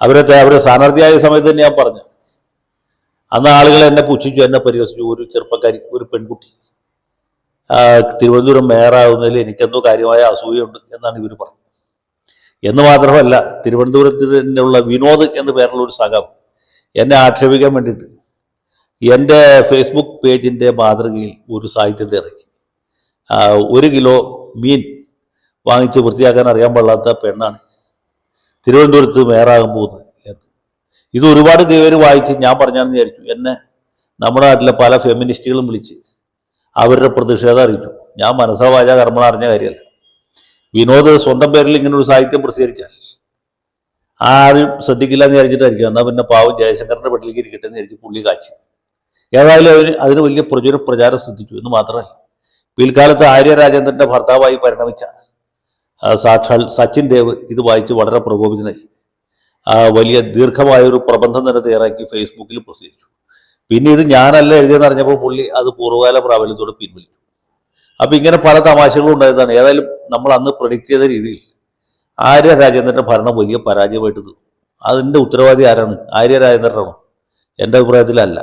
അവരെ അവരുടെ അവരെ സ്ഥാനാർത്ഥിയായ സമയത്ത് തന്നെ ഞാൻ പറഞ്ഞു. അന്ന് ആളുകൾ എന്നെ പുച്ഛിച്ചു എന്നെ പരിഹസിച്ചു. ഒരു ചെറുപ്പക്കാരി ഒരു പെൺകുട്ടി. തിരുവനന്തപുരം മേയറാകുന്നതിൽ എനിക്കെന്തോ കാര്യമായ അസൂയുണ്ട് എന്നാണ് ഇവർ പറഞ്ഞത്. എന്ന് മാത്രമല്ല തിരുവനന്തപുരത്ത് തന്നെയുള്ള വിനോദ് എന്ന പേരുള്ള ഒരു സഖാവ് എന്നെ ആക്ഷേപിക്കാൻ വേണ്ടിയിട്ട് എന്റെ ഫേസ്ബുക്ക് പേജിന്റെ മാതൃകയിൽ ഒരു സാഹിത്യത്തെ ഇറക്കി. ഒരു കിലോ മീൻ വാങ്ങിച്ച് വൃത്തിയാക്കാൻ അറിയാൻ പാടില്ലാത്ത പെണ്ണാണ് തിരുവനന്തപുരത്ത് മേയറാകാൻ പോകുന്നത് എന്ന് ഇത് ഒരുപാട് പേര് വായിച്ച് ഞാൻ പറഞ്ഞാന്ന് വിചാരിച്ചു. എന്നെ നമ്മുടെ നാട്ടിലെ പല ഫെമിനിസ്റ്റുകളും വിളിച്ച് അവരുടെ പ്രതിഷേധം അറിയിച്ചു. ഞാൻ മനസ്സാ വാച കർമ്മം അറിഞ്ഞ കാര്യമല്ല. വിനോദ് സ്വന്തം പേരിൽ ഇങ്ങനെ ഒരു സാഹിത്യം പ്രസിദ്ധീകരിച്ചാൽ ആരും ശ്രദ്ധിക്കില്ല എന്ന് വിചാരിച്ചിട്ടായിരിക്കും. എന്നാൽ പിന്നെ പാവം ജയശങ്കറിന്റെ പെട്ടിലേക്ക് ഇരിക്കട്ടെ എന്ന് വിചാരിച്ച് പുള്ളി കാച്ചി. ഏതായാലും അവർ അതിന് വലിയ പ്രചുര പ്രചാരം ശ്രദ്ധിച്ചു എന്ന് മാത്രമല്ല. പിൽക്കാലത്ത് ആര്യ രാജേന്ദ്രന്റെ ഭർത്താവായി പരിണമിച്ച സാക്ഷാൽ സച്ചിൻ ദേവ് ഇത് വായിച്ച് വളരെ പ്രകോപിതനായി. വലിയ ദീർഘമായൊരു പ്രബന്ധം തന്നെ തയ്യാറാക്കി ഫേസ്ബുക്കിൽ പ്രസിദ്ധിച്ചു പിന്നെ ഇത് ഞാനല്ല എഴുതിയെന്ന് അറിഞ്ഞപ്പോൾ പുള്ളി അത് പൂർവകാല പ്രാബല്യത്തോട് പിൻവലിച്ചു. അപ്പോൾ ഇങ്ങനെ പല തമാശകളും ഉണ്ടായതാണ്. ഏതായാലും നമ്മൾ അന്ന് പ്രൊഡിക്റ്റ് ചെയ്ത രീതിയിൽ ആര്യ രാജേന്ദ്രന്റെ ഭരണം വലിയ പരാജയമായിട്ട് അതിന്റെ ഉത്തരവാദി ആരാണ്? ആര്യ രാജേന്ദ്രനാണോ? എന്റെ അഭിപ്രായത്തിലല്ല.